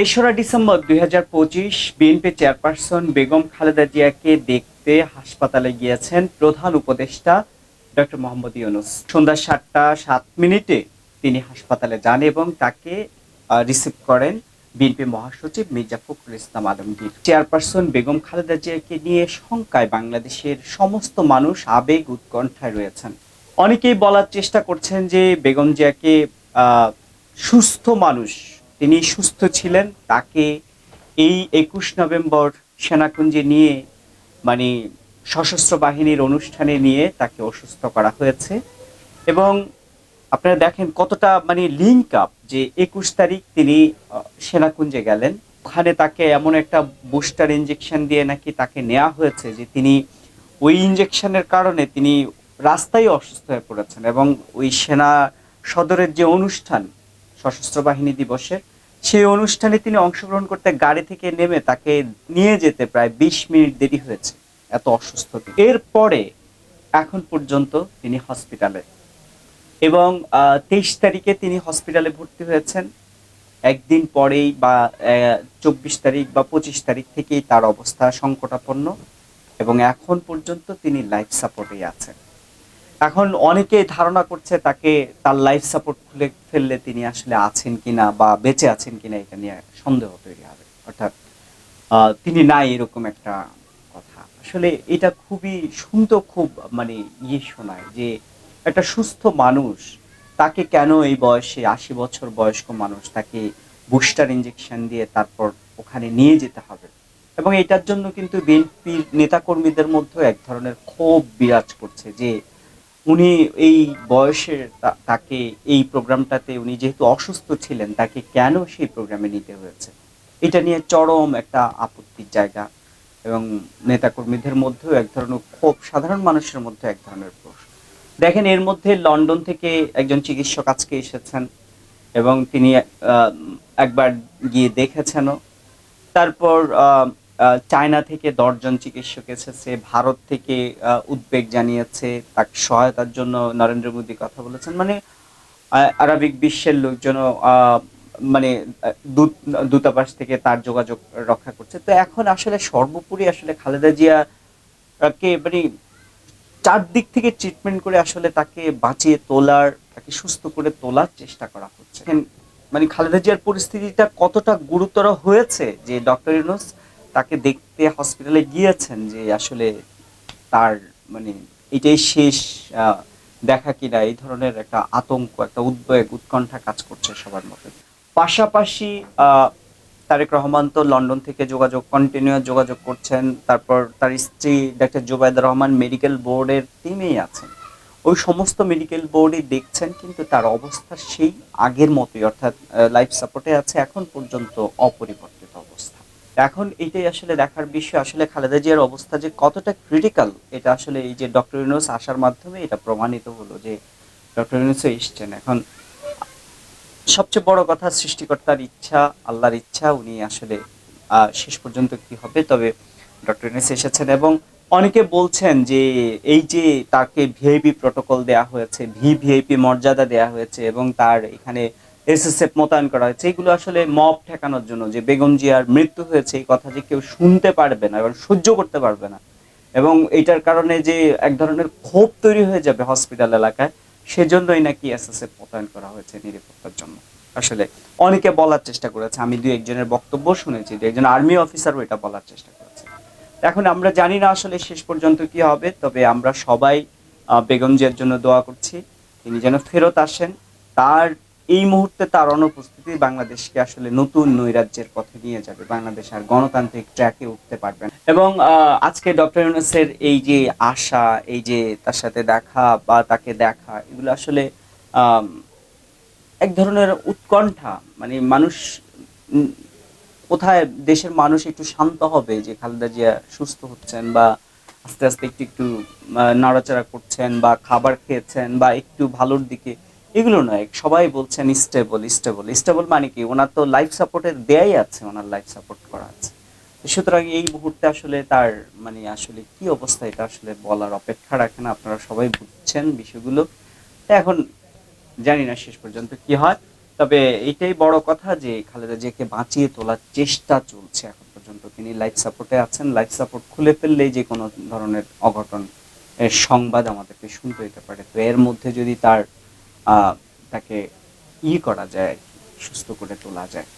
তেসরা ডিসেম্বর দুই হাজার পঁচিশ বিএনপি চেয়ারপারসন বেগম খালেদা জিয়াকে দেখতে হাসপাতালে গিয়েছেন প্রধান উপদেষ্টা ডক্টর মোহাম্মদ ইউনুস। সন্ধ্যা সাতটা সাত মিনিটে তিনি হাসপাতালে যান এবং তাকে রিসিভ করেন বিএনপি মহাসচিব মির্জা ফখরুল ইসলাম আলমগীর। চেয়ারপারসন বেগম খালেদা জিয়াকে নিয়ে শঙ্কায় বাংলাদেশের সমস্ত মানুষ আবেগ উৎকণ্ঠায় রয়েছেন। অনেকেই বলার চেষ্টা করছেন যে বেগম জিয়াকে সুস্থ মানুষ তিনি সুস্থ ছিলেন, তাকে এই একুশ নভেম্বর সেনাকুঞ্জে নিয়ে মানে সশস্ত্র বাহিনীর অনুষ্ঠানে নিয়ে তাকে অসুস্থ করা হয়েছে। এবং আপনারা দেখেন কতটা মানে লিঙ্ক আপ যে একুশ তারিখ তিনি সেনাকুঞ্জে গেলেন। ওখানে তাকে এমন একটা বুস্টার ইঞ্জেকশন দিয়ে নাকি তাকে নেওয়া হয়েছে যে তিনি ওই ইঞ্জেকশনের কারণে তিনি রাস্তায় অসুস্থ হয়ে পড়েছেন। এবং ওই সেনা সদরের যে অনুষ্ঠান সশস্ত্র বাহিনী দিবসের সেই অনুষ্ঠানে তিনি অংশগ্রহণ করতে গাড়ি থেকে নেমে তাকে নিয়ে যেতে প্রায় বিশ মিনিট দেরি হয়েছে। এত অসুস্থ এরপরে এখন পর্যন্ত তিনি হসপিটালে। এবং তেইশ তারিখে তিনি হসপিটালে ভর্তি হয়েছেন। একদিন পরেই বা চব্বিশ তারিখ বা পঁচিশ তারিখ থেকেই তার অবস্থা সংকটাপন্ন। এবং এখন পর্যন্ত তিনি লাইফ সাপোর্টেই আছেন। এখন অনেকেই ধারণা করছে তাকে তার লাইফ সাপোর্ট খুলে ফেললে তিনি আসলে আছেন কিনা বা বেঁচে আছেন কিনা এটা নিয়ে সন্দেহ তৈরি হবে। অর্থাৎ তিনি নাই এরকম একটা কথা। আসলে এটা খুবই শুনতে খুব মানে ইয়ে শোনায় যে একটা সুস্থ মানুষ, তাকে কেন এই বয়সে, আশি বছর বয়স্ক মানুষ তাকে বুস্টার ইঞ্জেকশন দিয়ে তারপর ওখানে নিয়ে যেতে হবে? এবং এটার জন্য কিন্তু বিএনপির নেতাকর্মীদের মধ্যে এক ধরনের ক্ষোভ বিরাজ করছে যে উনি এই বয়সে তাকে এই প্রোগ্রামটাতে উনি যেহেতু অসুস্থ ছিলেন, তাকে কেন সেই প্রোগ্রামে নিতে হয়েছে? এটা নিয়ে চরম একটা আপত্তির জায়গা এবং নেতাকর্মীদের মধ্যেও এক ধরনের ক্ষোভ, সাধারণ মানুষের মধ্যে এক ধরনের প্রশ্ন দেখেন, এর মধ্যে লন্ডন থেকে একজন চিকিৎসক আজকে এসেছেন এবং তিনি একবার গিয়ে দেখেছেনও। তারপর চায়না থেকে দশজন চিকিৎসক এসেছে, ভারত থেকে উদ্বেগ জানিয়েছে, তাকে সহায়তার জন্য নরেন্দ্র মোদী কথা বলেছেন। মানে আরবিক বিশ্বের লোকজন মানে দূত, দূতাবাস থেকে তার যোগাযোগ রক্ষা করছে। তো এখন আসলে সর্বোপরি আসলে খালেদা জিয়া কে মানে চারদিক থেকে ট্রিটমেন্ট করে আসলে তাকে বাঁচিয়ে তোলার, তাকে সুস্থ করে তোলার চেষ্টা করা হচ্ছে। মানে খালেদা জিয়ার পরিস্থিতিটা কতটা গুরুতর হয়েছে যে ডক্টর ইউনুস তাকে দেখতে হসপিটালে গিয়েছেন যে আসলে তার মানে এটাই শেষ দেখা কিনা, এই ধরনের একটা আতঙ্ক, একটা উদ্বেগ, উৎকণ্ঠা কাজ করছে সবার মধ্যে। পাশাপাশি তারেক রহমান তো লন্ডন থেকে যোগাযোগ কন্টিনিউ যোগাযোগ করছেন, তারপর তার স্ত্রী ডাক্তার জুবাইদা রহমান মেডিকেল বোর্ডের টিমেই আছেন। ওই সমস্ত মেডিকেল বোর্ডই দেখছেন, কিন্তু তার অবস্থা সেই আগের মতোই, অর্থাৎ লাইফ সাপোর্টে আছে, এখন পর্যন্ত অপরিবর্তিত অবস্থা এখন এটাই আসলে দেখার বিষয়। আসলে খালেদা জিয়ার অবস্থা যে কতটা ক্রিটিক্যাল এটা আসলে এই যে ডক্টর ইউনুস আসার মাধ্যমে এটা প্রমাণিত হলো যে ডক্টর ইউনুসও এসছেন। এখন সবচেয়ে বড় কথা সৃষ্টিকর্তার ইচ্ছা, আল্লাহর ইচ্ছা, উনি আসলে শেষ পর্যন্ত কি হবে? তবে ডক্টর ইউনুস এসেছেন এবং অনেকে বলছেন যে এই যে তাকে ভিআইপি প্রটোকল দেয়া হয়েছে ভি ভিআইপি মর্যাদা দেয়া হয়েছে এবং তার এখানে এসএসএফ মোতায়েন করা হয়েছে। এগুলো আসলে মব ঠেকানোর জন্য যে বেগম জিয়ার মৃত্যু হয়েছে, এই কথা যে কেউ শুনতে পারবে না এবং সহ্য করতে পারবে না। এবং এটার কারণে যে এক ধরনের ক্ষোভ তৈরি হয়ে যাবে হসপিটাল এলাকায়, সেজন্যই নাকি এসএসএফ মোতায়েন করা হয়েছে নিরাপত্তার জন্য। আসলে অনেকে বলার চেষ্টা করেছে, আমি দুই একজনের বক্তব্য শুনেছি যে একজন আর্মি অফিসারও এটা বলার চেষ্টা করেছে। এখন আমরা জানি না আসলে শেষ পর্যন্ত কি হবে, তবে আমরা সবাই বেগম জিয়ার জন্য দোয়া করছি, তিনি যেন ফেরত আসেন। তার এই মুহূর্তে তার অনুপস্থিতি বাংলাদেশকে আসলে নতুন নৈরাজ্যের পথে নিয়ে যাবে বাংলাদেশ আর গণতান্ত্রিক ট্র্যাকে উঠতে পারবে। এবং আজকে ডক্টর ইউনুসের এই যে আশা, এই যে তার সাথে দেখা বা তাকে দেখা, এগুলো আসলে এক ধরনের উৎকণ্ঠা মানে মানুষ কোথায় দেশের মানুষ একটু শান্ত হবে যে খালেদা জিয়া সুস্থ হচ্ছেন বা আস্তে আস্তে একটু একটু নাড়াচাড়া করছেন বা খাবার খেয়েছেন বা একটু ভালোর দিকে এগুলো নয়, সবাই বলছেন স্টেবল স্টেবল স্টেবল মানে কি? ওনার তো লাইফ সাপোর্টের দেয়াই আছে, ওনার লাইফ সাপোর্ট করা আছে। সুতরাং এই মুহূর্তে আসলে তার মানে আসলে কি অবস্থা, এটা আসলে বলার অপেক্ষা রাখে না, আপনারা সবাই বুঝছেন বিষয়গুলো। এখন জানি না শেষ পর্যন্ত কি হয়, তবে এটাই বড় কথা যে খালেদা জিয়াকে বাঁচিয়ে তোলার চেষ্টা চলছে এখন পর্যন্ত। তিনি লাইফ সাপোর্টে আছেন লাইফ সাপোর্ট খুলে ফেললেই যে কোনো ধরনের অঘটন সংবাদ আমাদেরকে শুনতে হতে পারে। তো এর মধ্যে যদি তার তাকে ই করা যায় সুস্থ করে তোলা যায়।